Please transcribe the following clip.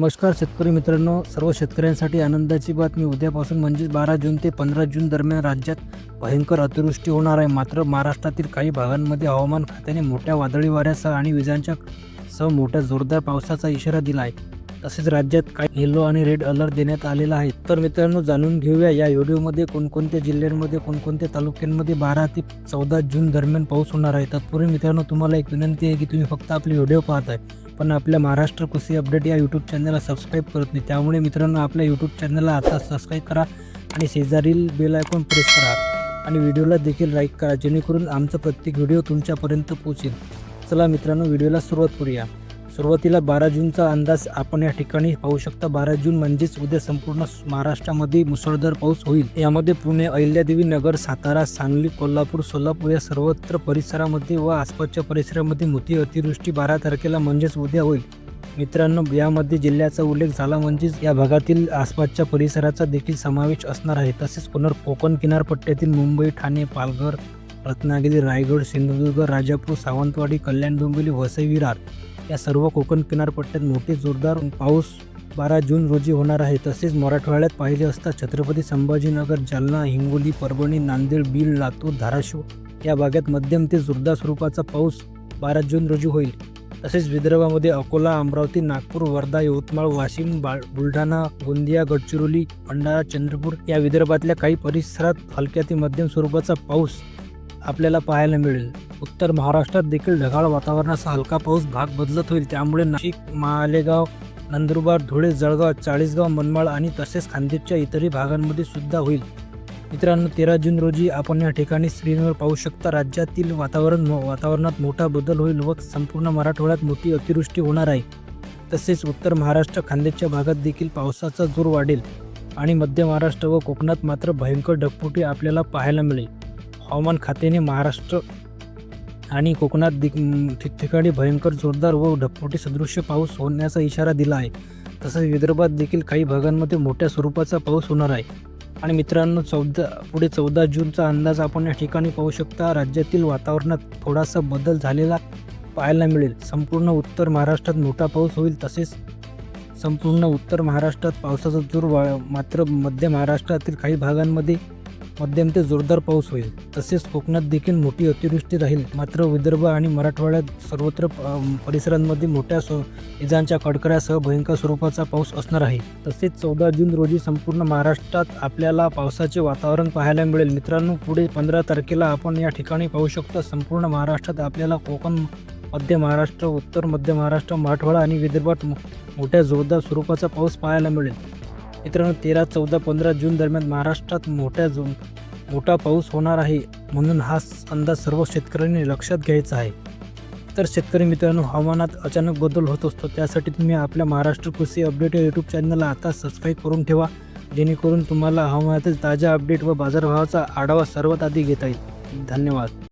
नमस्कार शेतकरी मित्रांनो सर्व शेतकऱ्यांसाठी आनंदाची बातमी. उद्यापासून म्हणजेच बारा जून ते पंधरा जून दरम्यान राज्यात भयंकर अतिवृष्टी होणार आहे. मात्र महाराष्ट्रातील काही भागांमध्ये हवामान खात्याने मोठ्या वादळी वाऱ्यासह आणि विजांच्या सह मोठ्या जोरदार पावसाचा इशारा दिला आहे. तसेच राज्यात काही येलो आणि रेड अलर्ट देण्यात आलेला आहे. तर मित्रांनो जाणून घेऊया या व्हिडिओमध्ये कोणकोणत्या जिल्ह्यांमध्ये कोणकोणत्या तालुक्यांमध्ये बारा ते चौदा जून दरम्यान पाऊस होणार आहे. तत्पूर्वी मित्रांनो तुम्हाला एक विनंती आहे की तुम्ही फक्त आपले व्हिडिओ पाहत आहे पण आपल्या महाराष्ट्र कृषी अपडेट या यूट्यूब चॅनलला सबस्क्राईब करत नाही. त्यामुळे मित्रांनो आपल्या यूट्यूब चॅनलला आता सबस्क्राईब करा आणि शेजारील बेल आयकॉन प्रेस करा आणि व्हिडिओला देखील लाईक करा जेणेकरून आमचा प्रत्येक व्हिडिओ तुमच्यापर्यंत पोहोचेल. चला मित्रांनो व्हिडिओला सुरुवात करूया. सुरुवातीला बारा जूनचा अंदाज आपण या ठिकाणी पाहू शकता. बारा जून म्हणजेच उद्या संपूर्ण महाराष्ट्रामध्ये मुसळधार पाऊस होईल. यामध्ये पुणे अहिल्यादेवी नगर सातारा सांगली कोल्हापूर सोलापूर या सर्वत्र परिसरामध्ये व आसपासच्या परिसरामध्ये मोठी अतिवृष्टी बारा तारखेला म्हणजेच उद्या होईल. मित्रांनो यामध्ये जिल्ह्याचा उल्लेख झाला म्हणजेच या भागातील आसपासच्या परिसराचा देखील समावेश असणार आहे. तसेच पुनर् कोकण किनारपट्ट्यातील मुंबई ठाणे पालघर रत्नागिरी रायगड सिंधुदुर्ग राजापूर सावंतवाडी कल्याण डोंबिवली वसई विरार या सर्व कोकण किनारपट्ट्यात मोठे जोरदार पाऊस बारा जून रोजी होणार आहे. तसेच मराठवाड्यात पाहिले असता छत्रपती संभाजीनगर जालना हिंगोली परभणी नांदेड बीड लातूर धाराशिव या भागात मध्यम ते जोरदार स्वरूपाचा पाऊस बारा जून रोजी होईल. तसेच विदर्भामध्ये अकोला अमरावती नागपूर वर्धा यवतमाळ वाशिम बा बुलढाणा गोंदिया गडचिरोली भंडारा चंद्रपूर या विदर्भातल्या काही परिसरात हलक्या ते मध्यम स्वरूपाचा पाऊस आपल्याला पाहायला मिळेल. उत्तर महाराष्ट्रात देखील ढगाळ वातावरणाचा हलका पाऊस भाग बदलत होईल. त्यामुळे नाशिक मालेगाव नंदुरबार धुळे जळगाव चाळीसगाव मनमाड आणि तसेच खानदेशच्या इतरही भागांमध्ये सुद्धा होईल. मित्रांनो तेरा जून रोजी आपण या ठिकाणी स्क्रीनवर पाहू शकता राज्यातील वातावरण वातावरणात मोठा बदल होईल व संपूर्ण मराठवाड्यात मोठी अतिवृष्टी होणार आहे. तसेच उत्तर महाराष्ट्र खानदेशच्या भागात देखील पावसाचा जोर वाढेल आणि मध्य महाराष्ट्र व कोकणात मात्र भयंकर ढगफुटी आपल्याला पाहायला मिळेल. हवामान खात्याने महाराष्ट्र आणि कोकणात दिक ठिकठिकाणी भयंकर जोरदार व ढगफुटी सदृश्य पाऊस होण्याचा इशारा दिला आहे. तसंच विदर्भात देखील काही भागांमध्ये मोठ्या स्वरूपाचा पाऊस होणार आहे. आणि मित्रांनो चौदा पुढे चौदा जूनचा अंदाज आपण या ठिकाणी पाहू शकता. राज्यातील वातावरणात थोडासा बदल झालेला पाहायला मिळेल. संपूर्ण उत्तर महाराष्ट्रात मोठा पाऊस होईल. तसेच संपूर्ण उत्तर महाराष्ट्रात पावसाचा जोर वा मात्र मध्य महाराष्ट्रातील काही भागांमध्ये मध्यम ते जोरदार पाऊस होईल. तसेच कोकणात देखील मोठी अतिवृष्टी राहील. मात्र विदर्भ आणि मराठवाड्यात सर्वत्र परिसरांमध्ये मोठ्या सो विजांच्या कडकड्यासह भयंकर स्वरूपाचा पाऊस असणार आहे. तसेच चौदा जून रोजी संपूर्ण महाराष्ट्रात आपल्याला पावसाचे वातावरण पाहायला मिळेल. मित्रांनो पुढे पंधरा तारखेला आपण या ठिकाणी पाहू शकतो संपूर्ण महाराष्ट्रात आपल्याला कोकण मध्य महाराष्ट्र उत्तर मध्य महाराष्ट्र मराठवाडा आणि विदर्भात मोठ्या जोरदार स्वरूपाचा पाऊस पाहायला मिळेल. मित्रांनो तेरा चौदा पंधरा जून दरम्यान महाराष्ट्रात मोठ्या जो मोठा पाऊस होणार आहे म्हणून हा अंदाज सर्व शेतकऱ्यांनी लक्षात घ्यायचा आहे. तर शेतकरी मित्रांनो हवामानात अचानक बदल होत असतो त्यासाठी तुम्ही आपल्या महाराष्ट्र कृषी अपडेट या यूट्यूब चॅनलला आता सबस्क्राईब करून ठेवा जेणेकरून तुम्हाला हवामानातील ताज्या अपडेट व बाजारभावाचा आढावा सर्वात आधी घेता येईल. धन्यवाद.